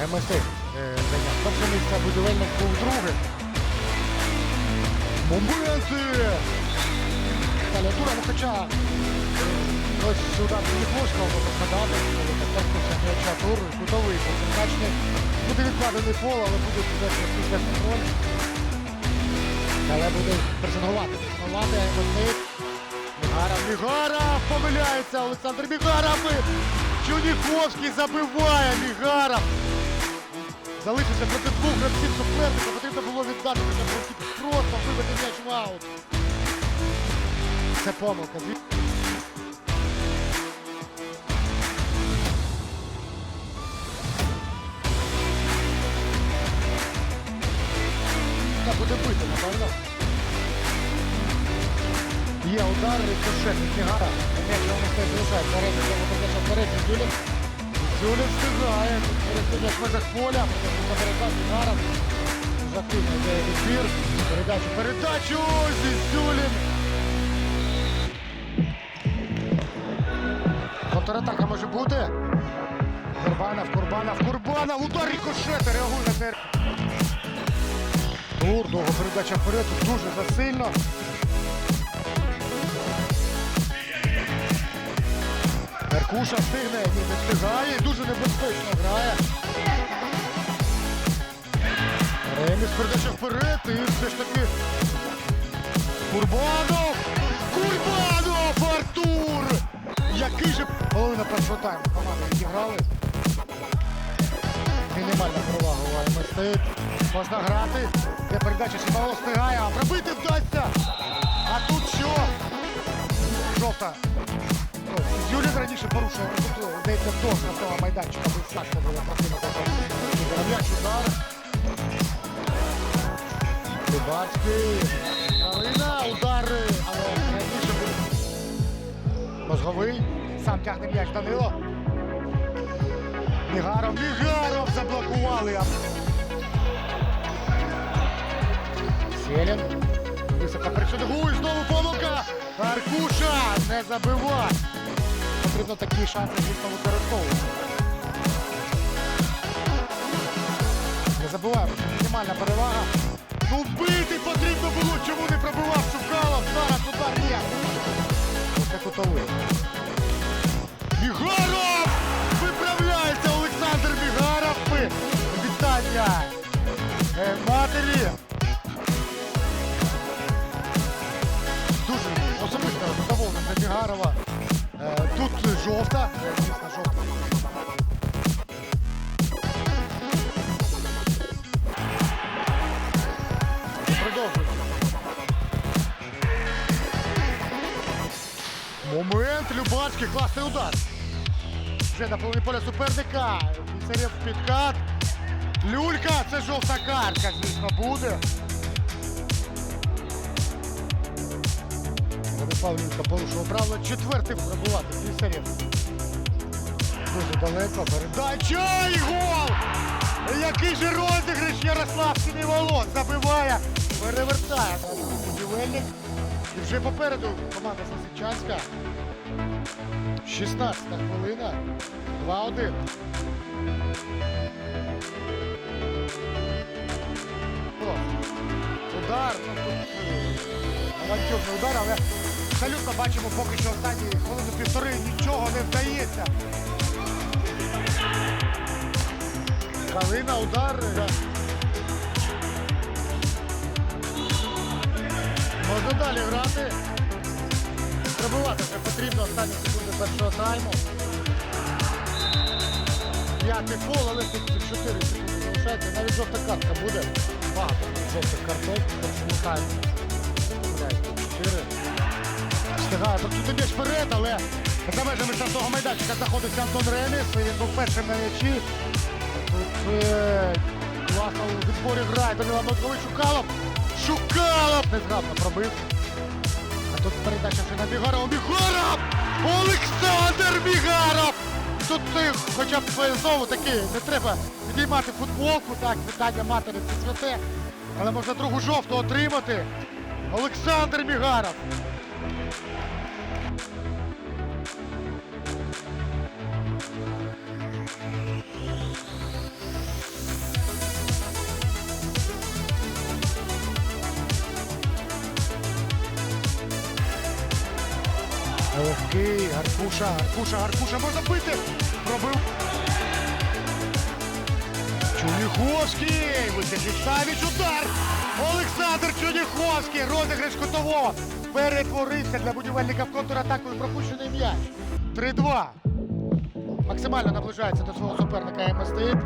МС е, зайняв. Перше місце будівельник був друге. Моменти! Далі дура, ну е, ось сюди не можна попадати, коли торкнувся м'яча тур, кутовий, концентрачний. Буде відкладений фол, але буде без контроль. Але буде пресингувати. Пресингувати МС. Мігаров, Мігаров помиляється Олександр Мігаров. Чуніховський забиває Мігаров. Залишився проти двох гравців суперника. Потрібно було віддати хоча б. Просто вибити м'яч в аут. Це помилка. Зві- Та буде бити, напевно. Є удар, рикошет від Мігара. М'яч його не стоїть залишає. Вперед, його передача вперед, Зюлін. Зюлін встигає. Перед в межах поля. Мігара. Дуже активно йде відбір. Передачу, передачу! Зюлін. Контратака може бути. Курбанов, Курбанов, Курбанов. Удар рикошета. Реагує на це. Тур, довга передача вперед. Дуже засильно. Меркуша встигне, ні, не встигає, дуже небезпечно грає. Реміс передача вперед, і все ж таки. Курбанов! Курбанов! Артур! Який же половина першого тайму команди відіграли. Мінімальна перевага у АМС. Можна грати. Де передача Шимало встигає, а пробити вдасться. А тут що? Жовта. Юлін раніше порушив, тут, здається, до штрафного майданчика був тяжко було просунути. М'яч удар. Дубарський. Калина, удари, але раніше був мозговий. Сам тягне м'яч Данило. Мігаров, Мігаров заблокували. Селін. Високо перешедгує, знову помилка. Аркуша не забивай. Потрібно такі шанси дійсно використовувати. Не забуваємо, що мінімальна перевага. Ну бити потрібно було, чому не пробивав Шукалов. Зараз удар є. Це кутовий. Мігаров! Виправляється Олександр Мігаров. Вітання задоволений за Мігарова. Е, Тут жовта. Продовжується. Момент Любацький, класний удар. Вже на половині поля суперника. Пісарєв підкат. Люлька, це жовта картка, звісно, буде. Люлька порушував правила. Четвертий пробувати. Пісарєв. Дуже далеко. Передача і гол! Який же розіграш Ярослав Синіволос забиває, перевертає будівельник. І вже попереду команда Сосичанська. 16 хвилина. 2-1. О, Удар, ну тут е, авантюрний удар, але абсолютно бачимо поки що останні хвилини півтори нічого не вдається. Калина, удар. е, Можна далі грати. Пробивати вже потрібно останні секунди першого тайму. П'ятий фол, але тут 4 секунди залишається. Навіть жовта картка буде. Багато жовтих карток в першому таймі. Блядь, 4. Встигає вперед, але за межами штрафного майданчика знаходиться Антон Реміс. і Він був першим на м'ячі. Тут е, класно у відборі грає Данила Мозговий Шукалов. Шукалов! Незграбно пробив. А тут передача вже на Мігарова. Мігаров! Олександр Мігаров! Тут ти хоча б знову таки не треба підіймати футболку, так, вітання матері це святе. Але можна другу жовту отримати. Олександр Мігаров. Аркуша, Аркуша, Аркуша, можна бити! Пробив. Чуніховський! Висвітлить Савіч удар! Олександр Чуніховський! Розіграш кутового! Перетворився для будівельника в контратаку пропущений м'яч. 3-2. Максимально наближається до свого суперника МСТ.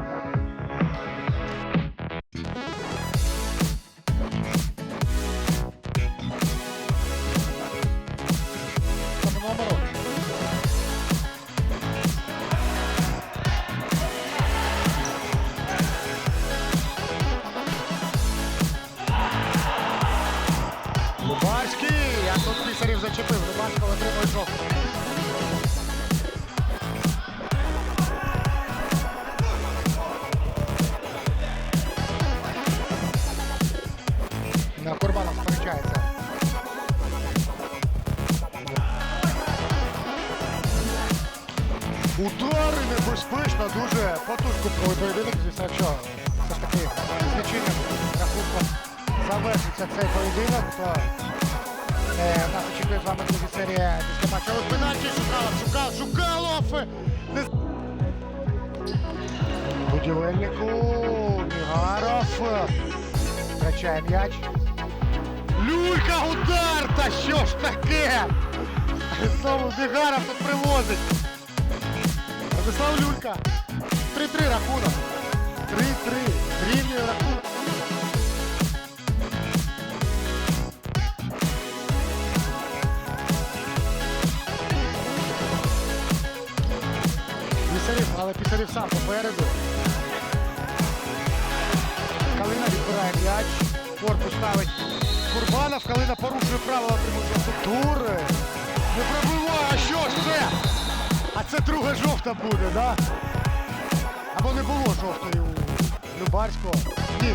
Удари небезпечно, дуже потужку поєдинок. Звісно, якщо все ж таки з нічийним рахунком завершиться цей поєдинок, то е, нас очікує з вами друзі серія після матчу. Ось пенальті Шукалов, Шукалов, Шукалов! Не... Будівельнику Нігаров втрачає м'яч. Люлька удар! Та що ж таке? Знову Бігаров тут привозить. Владислав Люлька. 3-3 рахунок. 3-3. Рівнює рахунок. Пісарів, але Пісарів сам попереду. Калина відбирає м'яч. Корпус ставить Курбанов. Калина порушує правила жовту тур. Не пробиває, а що ж це? А це друга жовта буде, да? Або не було жовтої у Любарського. Ні.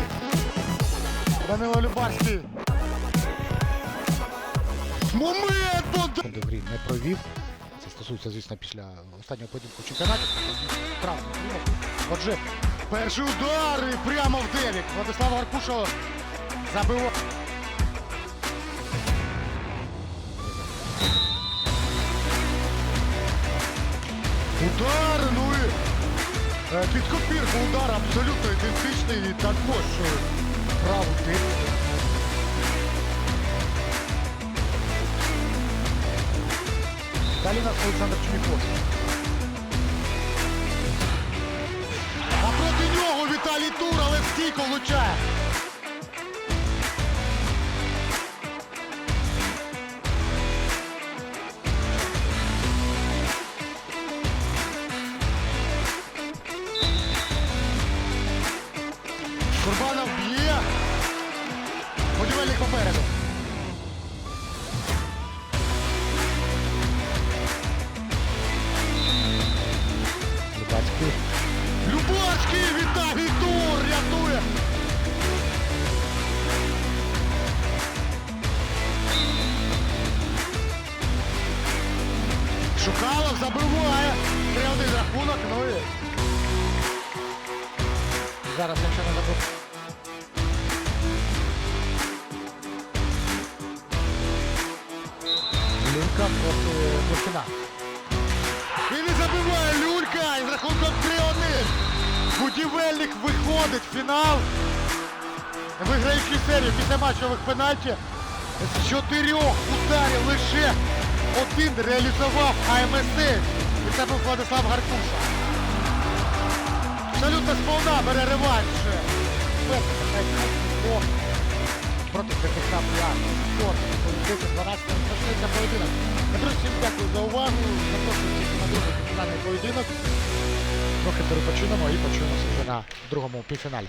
Данило Любарський. Момент! До грі не провів. Це стосується, звісно, після останнього поєдинку чемпіонаті. Правильно. Отже, перший удар і прямо в девік. Владислав Гаркушов забивав. Удар, ну і е, під копірку удар абсолютно ідентичний і також е, правий тип. Далі нас Олександр Чуміковський. А проти нього Віталій Тур, але в стійку влучає. Люлька проти Буркіна. І не забиває Люлька із рахунком 3-1. Будівельник виходить в фінал. Виграючи серію після матчових пенальті. З чотирьох ударів лише один реалізував АМС. І це був Владислав Гаркуша. Абсолютно сповна бере реванш. Проти ККК Пляж. Спорт. 10-12 розпочнеться поєдинок. Друзі, всім дякую за увагу. Запрошую всіх на другий фінальний поєдинок. Трохи перепочинемо і почуємося вже на другому півфіналі.